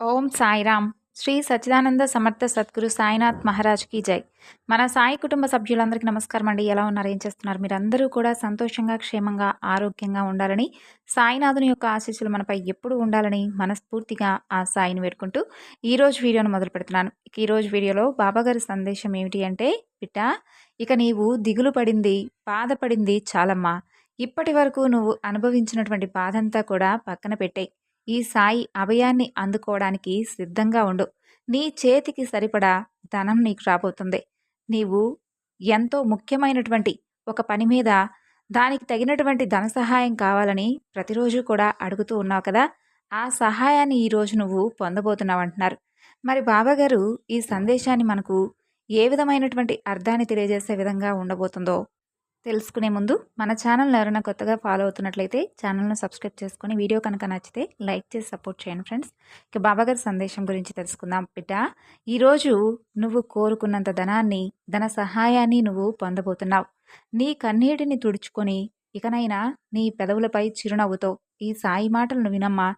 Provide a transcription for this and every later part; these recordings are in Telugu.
ఓం సాయిరామ్. శ్రీ సచ్చిదానంద సమర్థ సద్గురు సాయినాథ్ మహారాజ్కి జై. మన సాయి కుటుంబ సభ్యులందరికీ నమస్కారం అండి. ఎలా ఉన్నారు? ఏం చేస్తున్నారు? మీరందరూ కూడా సంతోషంగా క్షేమంగా ఆరోగ్యంగా ఉండాలని సాయినాథుని యొక్క ఆశీస్సులు మనపై ఎప్పుడు ఉండాలని మనస్ఫూర్తిగా ఆ సాయిని వేడుకుంటూ ఈరోజు వీడియోను మొదలు పెడుతున్నాను. ఈరోజు వీడియోలో బాబాగారి సందేశం ఏమిటి అంటే బిడ్డ ఇక నీవు దిగులు పడింది బాధపడింది చాలమ్మా. ఇప్పటి వరకు నువ్వు అనుభవించినటువంటి బాధంతా కూడా పక్కన పెట్టాయి. ఈ సాయి అభయాన్ని అందుకోవడానికి సిద్ధంగా ఉండు. నీ చేతికి సరిపడా ధనం నీకు రాబోతుంది. నీవు ఎంతో ముఖ్యమైనటువంటి ఒక పని మీద దానికి తగినటువంటి ధన సహాయం కావాలని ప్రతిరోజు కూడా అడుగుతూ ఉన్నావు కదా? ఆ సహాయాన్ని ఈరోజు నువ్వు పొందబోతున్నావు అంటున్నారు. మరి బాబాగారు ఈ సందేశాన్ని మనకు ఏ విధమైనటువంటి అర్థాన్ని తెలియజేసే విధంగా ఉండబోతుందో తెలుసుకునే ముందు మన ఛానల్ ఎవరైనా కొత్తగా ఫాలో అవుతున్నట్లయితే ఛానల్ను సబ్స్క్రైబ్ చేసుకొని వీడియో కనుక నచ్చితే లైక్ చేసి సపోర్ట్ చేయండి ఫ్రెండ్స్. ఇక బాబాగారి సందేశం గురించి తెలుసుకుందాం. బిడ్డ ఈరోజు నువ్వు కోరుకున్నంత ధనాన్ని ధన సహాయాన్ని నువ్వు పొందబోతున్నావు. నీ కన్నీటిని తుడుచుకొని ఇకనైనా నీ పెదవులపై చిరునవ్వుతో ఈ సాయి మాటలను వినమ్మా.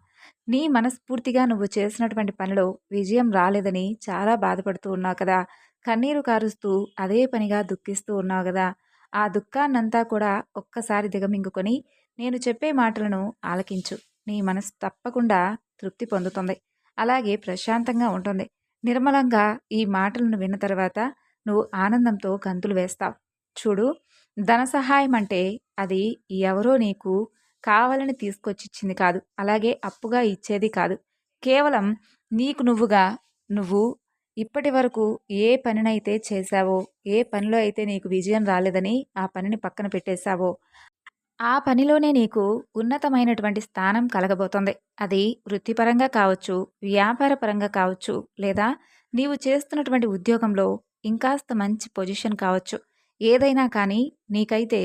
నీ మనస్ఫూర్తిగా నువ్వు చేసినటువంటి పనిలో విజయం రాలేదని చాలా బాధపడుతూ ఉన్నావు కదా. కన్నీరు కారుస్తూ అదే పనిగా దుఃఖిస్తూ ఉన్నావు కదా. ఆ దుఃఖాన్నంతా కూడా ఒక్కసారి దిగమింగుకొని నేను చెప్పే మాటలను ఆలకించు. నీ మనసు తప్పకుండా తృప్తి పొందుతుంది. అలాగే ప్రశాంతంగా ఉంటుంది. నిర్మలంగా ఈ మాటలను విన్న తర్వాత నువ్వు ఆనందంతో గంతులు వేస్తావు. చూడు ధన సహాయం అంటే అది ఎవరో నీకు కావాలని తీసుకొచ్చిచ్చింది కాదు. అలాగే అప్పుగా ఇచ్చేది కాదు. కేవలం నీకు నువ్వుగా నువ్వు ఇప్పటి వరకు ఏ పనినైతే చేశావో ఏ పనిలో అయితే నీకు విజయం రాలేదని ఆ పనిని పక్కన పెట్టేశావో ఆ పనిలోనే నీకు ఉన్నతమైనటువంటి స్థానం కలగబోతుంది. అది వృత్తిపరంగా కావచ్చు వ్యాపారపరంగా కావచ్చు లేదా నీవు చేస్తున్నటువంటి ఉద్యోగంలో ఇంకాస్త మంచి పొజిషన్ కావచ్చు. ఏదైనా కానీ నీకైతే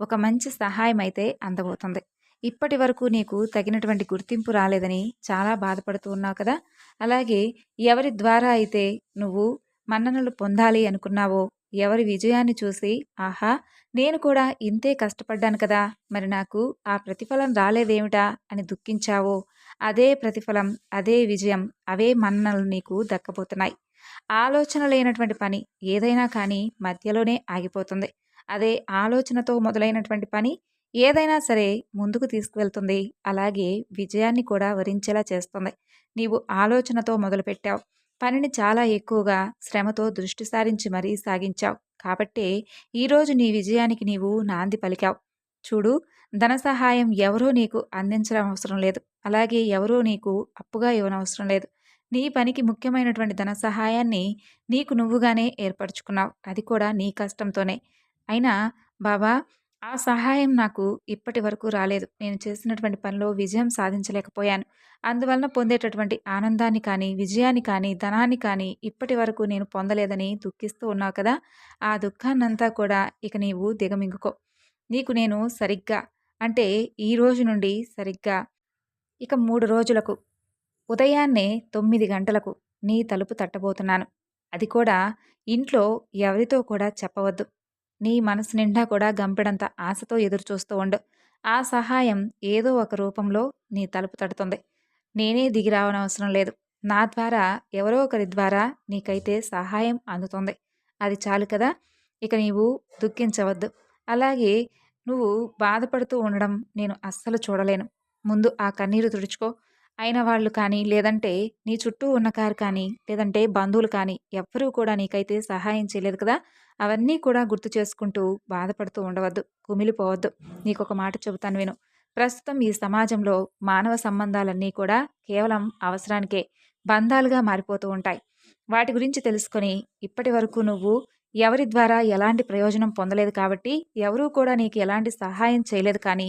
ఒక మంచి సహాయం అయితే అందబోతుంది. ఇప్పటి వరకు నీకు తగినటువంటి గుర్తింపు రాలేదని చాలా బాధపడుతూ ఉన్నావు కదా? అలాగే ఎవరి ద్వారా అయితే నువ్వు మన్ననలు పొందాలి అనుకున్నావో ఎవరి విజయాన్ని చూసి ఆహా నేను కూడా ఇంతే కష్టపడ్డాను కదా మరి నాకు ఆ ప్రతిఫలం రాలేదేమిటా అని దుఃఖించావో అదే ప్రతిఫలం అదే విజయం అవే మన్ననలు నీకు దక్కబోతున్నాయి ఆలోచన లేనటువంటి పని ఏదైనా కానీ మధ్యలోనే ఆగిపోతుంది. అదే ఆలోచనతో మొదలైనటువంటి పని ఏదైనా సరే ముందుకు తీసుకువెళ్తుంది. అలాగే విజయాన్ని కూడా వరించేలా చేస్తుంది. నీవు ఆలోచనతో మొదలుపెట్టావు. పనిని చాలా ఎక్కువగా శ్రమతో దృష్టి సారించి మరీ సాగించావు. కాబట్టే ఈరోజు నీ విజయానికి నీవు నాంది పలికావు. చూడు ధన సహాయం ఎవరూ నీకు అందించడం అవసరం లేదు. అలాగే ఎవరూ నీకు అప్పుగా ఇవ్వనవసరం లేదు. నీ పనికి ముఖ్యమైనటువంటి ధన సహాయాన్ని నీకు నువ్వుగానే ఏర్పరచుకున్నావు. అది కూడా నీ కష్టంతోనే. అయినా బాబా ఆ సహాయం నాకు ఇప్పటి వరకు రాలేదు. నేను చేసినటువంటి పనిలో విజయం సాధించలేకపోయాను. అందువలన పొందేటటువంటి ఆనందాన్ని కానీ విజయాన్ని కానీ ధనాన్ని కానీ ఇప్పటి వరకు నేను పొందలేదని దుఃఖిస్తూ ఉన్నావు కదా! ఆ దుఃఖాన్నంతా కూడా ఇక నీవు దిగమింగుకో. నీకు నేను సరిగ్గా అంటే ఈ రోజు నుండి సరిగ్గా ఇక మూడు రోజులకు ఉదయాన్నే తొమ్మిది గంటలకు నీ తలుపు తట్టబోతున్నాను. అది కూడా ఇంట్లో ఎవరితో కూడా చెప్పవద్దు. నీ మనసు నిండా కూడా గంపెడంత ఆశతో ఎదురుచూస్తూ ఉండు. ఆ సహాయం ఏదో ఒక రూపంలో నీ తలుపు తడుతుంది. నేనే దిగి రావనవసరం లేదు. నా ద్వారా ఎవరో ఒకరి ద్వారా నీకైతే సహాయం అందుతుంది. అది చాలు కదా! ఇక నీవు దుఃఖించవద్దు. అలాగే నువ్వు బాధపడుతూ ఉండడం నేను అస్సలు చూడలేను. ముందు ఆ కన్నీరు తుడుచుకో. అయిన వాళ్ళు కానీ లేదంటే నీ చుట్టూ ఉన్న కారు కానీ లేదంటే బంధువులు కానీ ఎవ్వరూ కూడా నీకైతే సహాయం చేయలేదు కదా! అవన్నీ కూడా గుర్తు చేసుకుంటూ బాధపడుతూ ఉండవద్దు కుమిలిపోవద్దు. నీకు ఒక మాట చెబుతాను విను. ప్రస్తుతం ఈ సమాజంలో మానవ సంబంధాలన్నీ కూడా కేవలం అవసరానికే బంధాలుగా మారిపోతూ ఉంటాయి. వాటి గురించి తెలుసుకొని ఇప్పటి వరకు నువ్వు ఎవరి ద్వారా ఎలాంటి ప్రయోజనం పొందలేదు కాబట్టి ఎవరూ కూడా నీకు ఎలాంటి సహాయం చేయలేదు కానీ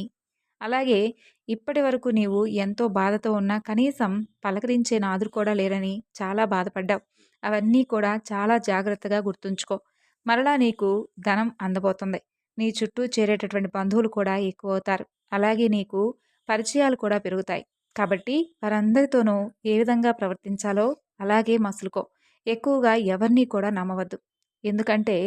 అలాగే ఇప్పటి వరకు నీవు ఎంతో బాధతో ఉన్నా కనీసం పలకరించే నాదురు కూడా లేరని చాలా బాధపడ్డావు. అవన్నీ కూడా చాలా జాగ్రత్తగా గుర్తుంచుకో. మరలా నీకు ధనం అందబోతుంది. నీ చుట్టూ చేరేటటువంటి బంధువులు కూడా ఎక్కువ అవుతారు అలాగే నీకు పరిచయాలు కూడా పెరుగుతాయి. కాబట్టి వారందరితోనూ ఏ విధంగా ప్రవర్తించాలో అలాగే మసులుకో. ఎక్కువగా ఎవరిని కూడా నమ్మవద్దు. ఎందుకంటే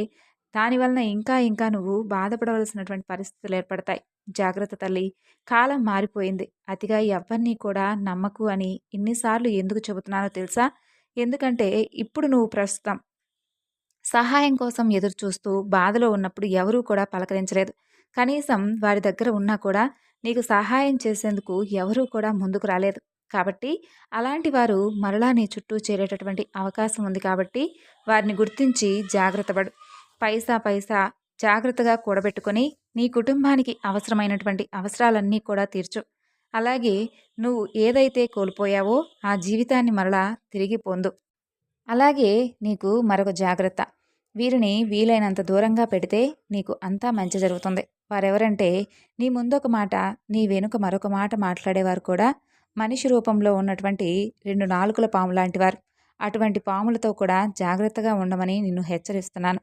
దానివలన ఇంకా ఇంకా నువ్వు బాధపడవలసినటువంటి పరిస్థితులు ఏర్పడతాయి. జాగ్రత్త తల్లి. కాలం మారిపోయింది. అతిగా ఎవరిని కూడా నమ్మకు అని ఇన్నిసార్లు ఎందుకు చెబుతున్నానో తెలుసా? ఎందుకంటే ఇప్పుడు నువ్వు ప్రస్తుతం. సహాయం కోసం ఎదురు చూస్తూ బాధలో ఉన్నప్పుడు ఎవరూ కూడా పలకరించలేదు. కనీసం వారి దగ్గర ఉన్నా కూడా నీకు సహాయం చేసేందుకు ఎవరూ కూడా ముందుకు రాలేదు. కాబట్టి అలాంటి వారు మరలా నీ చుట్టూ చేరేటటువంటి అవకాశం ఉంది కాబట్టి వారిని గుర్తించి జాగ్రత్త పడు. పైసా పైసా జాగ్రత్తగా కూడబెట్టుకొని నీ కుటుంబానికి అవసరమైనటువంటి అవసరాలన్నీ కూడా తీర్చు. అలాగే నువ్వు ఏదైతే కోల్పోయావో ఆ జీవితాన్ని మరలా తిరిగి పొందు. అలాగే నీకు మరొక జాగ్రత్త. వీరిని వీలైనంత దూరంగా పెడితే నీకు అంతా మంచి జరుగుతుంది. వారెవరంటే నీ ముందొక మాట నీ వెనుక మరొక మాట మాట్లాడేవారు కూడా మనిషి రూపంలో ఉన్నటువంటి రెండు నాలుకల పాము లాంటివారు. అటువంటి పాములతో కూడా జాగ్రత్తగా ఉండమని నిన్ను హెచ్చరిస్తున్నాను.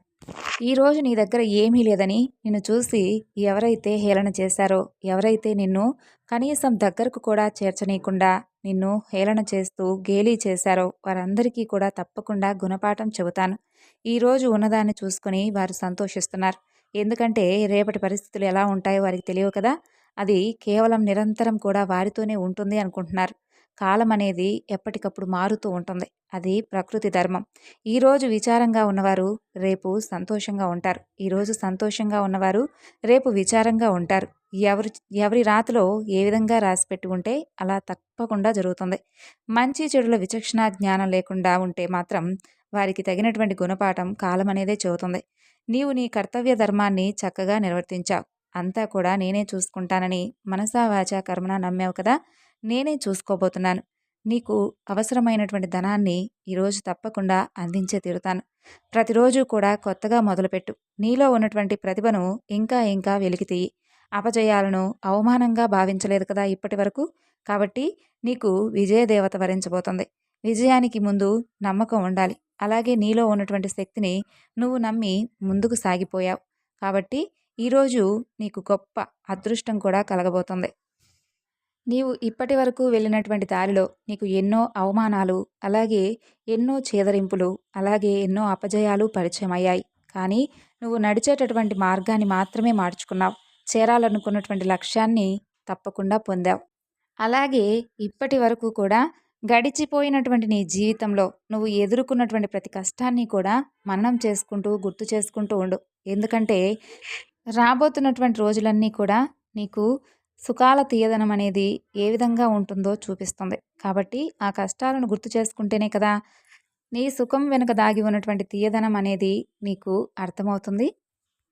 ఈరోజు నీ దగ్గర ఏమీ లేదని నిన్ను చూసి ఎవరైతే హేళన చేశారో ఎవరైతే నిన్ను కనీసం దగ్గరకు కూడా చేర్చనీయకుండా నిన్ను హేళన చేస్తూ గేలీ చేశారో వారందరికీ కూడా తప్పకుండా గుణపాఠం చెబుతాను. ఈరోజు ఉన్నదాన్ని చూసుకొని వారు సంతోషిస్తున్నారు. ఎందుకంటే రేపటి పరిస్థితులు ఎలా ఉంటాయో వారికి తెలియవు కదా. అది కేవలం నిరంతరం కూడా వారితోనే ఉంటుంది అనుకుంటున్నారు. కాలం అనేది ఎప్పటికప్పుడు మారుతూ ఉంటుంది. అది ప్రకృతి ధర్మం. ఈరోజు విచారంగా ఉన్నవారు రేపు సంతోషంగా ఉంటారు. ఈరోజు సంతోషంగా ఉన్నవారు రేపు విచారంగా ఉంటారు. ఎవరి ఎవరి రాతిలో ఏ విధంగా రాసి పెట్టుకుంటే అలా తప్పకుండా జరుగుతుంది. మంచి చెడుల విచక్షణ జ్ఞానం లేకుండా ఉంటే మాత్రం వారికి తగినటువంటి గుణపాఠం కాలం అనేదే చెబుతుంది. నీవు నీ కర్తవ్య ధర్మాన్ని చక్కగా నిర్వర్తించావు. అంతా కూడా నేనే చూసుకుంటానని మనసా వాచా కర్మన నమ్మావు కదా? నేనే చూసుకోబోతున్నాను. నీకు అవసరమైనటువంటి ధనాన్ని ఈరోజు తప్పకుండా అందించే తీరుతాను. ప్రతిరోజు కూడా కొత్తగా మొదలుపెట్టు. నీలో ఉన్నటువంటి ప్రతిభను ఇంకా ఇంకా వెలికితీయి అపజయాలను అవమానంగా భావించలేదు కదా ఇప్పటి వరకు? కాబట్టి నీకు విజయదేవత వరించబోతుంది. విజయానికి ముందు నమ్మకం ఉండాలి. అలాగే నీలో ఉన్నటువంటి శక్తిని నువ్వు నమ్మి ముందుకు సాగిపోయావు. కాబట్టి ఈరోజు నీకు గొప్ప అదృష్టం కూడా కలగబోతుంది. నీవు ఇప్పటి వరకు వెళ్ళినటువంటి దారిలో నీకు ఎన్నో అవమానాలు అలాగే ఎన్నో చేదరింపులు అలాగే ఎన్నో అపజయాలు పరిచయం అయ్యాయి కానీ నువ్వు నడిచేటటువంటి మార్గాన్ని మాత్రమే మార్చుకున్నావు. చేరాలనుకున్నటువంటి లక్ష్యాన్ని తప్పకుండా పొందావు. అలాగే ఇప్పటి వరకు కూడా గడిచిపోయినటువంటి నీ జీవితంలో నువ్వు ఎదుర్కొన్నటువంటి ప్రతి కష్టాన్ని కూడా మననం చేసుకుంటూ గుర్తు చేసుకుంటూ ఉండు. ఎందుకంటే రాబోతున్నటువంటి రోజులన్నీ కూడా నీకు సుఖాల తీయదనం అనేది ఏ విధంగా ఉంటుందో చూపిస్తుంది. కాబట్టి ఆ కష్టాలను గుర్తు చేసుకుంటేనే కదా నీ సుఖం వెనుక దాగి ఉన్నటువంటి తీయదనం అనేది నీకు అర్థమవుతుంది.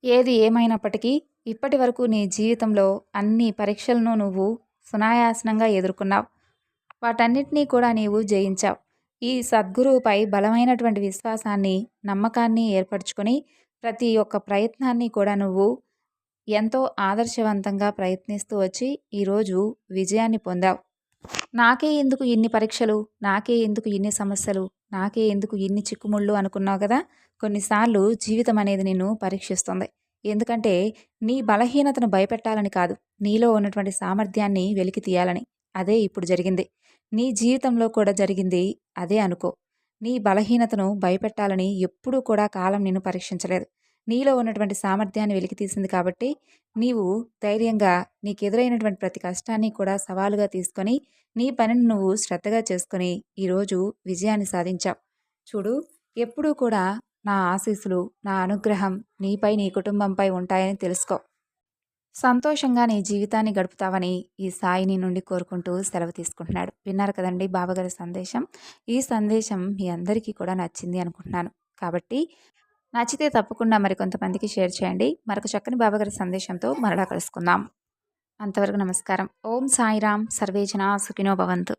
ఏది ఏమైనప్పటికీ ఇప్పటి వరకు నీ జీవితంలో అన్ని పరీక్షలను నువ్వు సునాయాసనంగా ఎదుర్కొన్నావు. వాటన్నిటినీ కూడా నీవు జయించావు. ఈ సద్గురువుపై బలమైనటువంటి విశ్వాసాన్ని నమ్మకాన్ని ఏర్పరచుకొని ప్రతి ఒక్క ప్రయత్నాన్ని కూడా నువ్వు ఎంతో ఆదర్శవంతంగా ప్రయత్నిస్తూ వచ్చి ఈరోజు విజయాన్ని పొందావు. నాకే ఎందుకు ఇన్ని పరీక్షలు? నాకే ఎందుకు ఇన్ని సమస్యలు? నాకే ఎందుకు ఇన్ని చిక్కుముళ్ళు? అనుకున్నావు కదా? కొన్నిసార్లు జీవితం అనేది నిన్ను పరీక్షిస్తుంది. ఎందుకంటే నీ బలహీనతను భయపెట్టాలని కాదు. నీలో ఉన్నటువంటి సామర్థ్యాన్ని వెలికి తీయాలని. అదే ఇప్పుడు జరిగింది. నీ జీవితంలో కూడా జరిగింది అదే అనుకో. నీ బలహీనతను భయపెట్టాలని ఎప్పుడూ కూడా కాలం నిన్ను పరీక్షించలేదు. నీలో ఉన్నటువంటి సామర్థ్యాన్ని వెలికితీసింది కాబట్టి నీవు ధైర్యంగా నీకు ఎదురైనటువంటి ప్రతి కష్టాన్ని కూడా సవాలుగా తీసుకొని నీ పనిని నువ్వు శ్రద్ధగా చేసుకొని ఈరోజు విజయాన్ని సాధించావు. చూడు ఎప్పుడూ కూడా నా ఆశీస్సులు నా అనుగ్రహం నీపై నీ కుటుంబంపై ఉంటాయని తెలుసుకో. సంతోషంగా నీ జీవితాన్ని గడుపుతావని ఈ సాయిని నుండి కోరుకుంటూ సెలవు తీసుకుంటున్నాడు. విన్నారు కదండి బాబాగారి సందేశం? ఈ సందేశం మీ అందరికీ కూడా నచ్చింది అనుకుంటున్నాను. కాబట్టి నచ్చితే తప్పకుండా మరి కొంతమందికి షేర్ చేయండి. మరొక చక్కని బాబాగారి సందేశంతో మరలా కలుసుకుందాం. అంతవరకు నమస్కారం. ఓం సాయిరామ్ సర్వేజన సుఖినో భవంతు.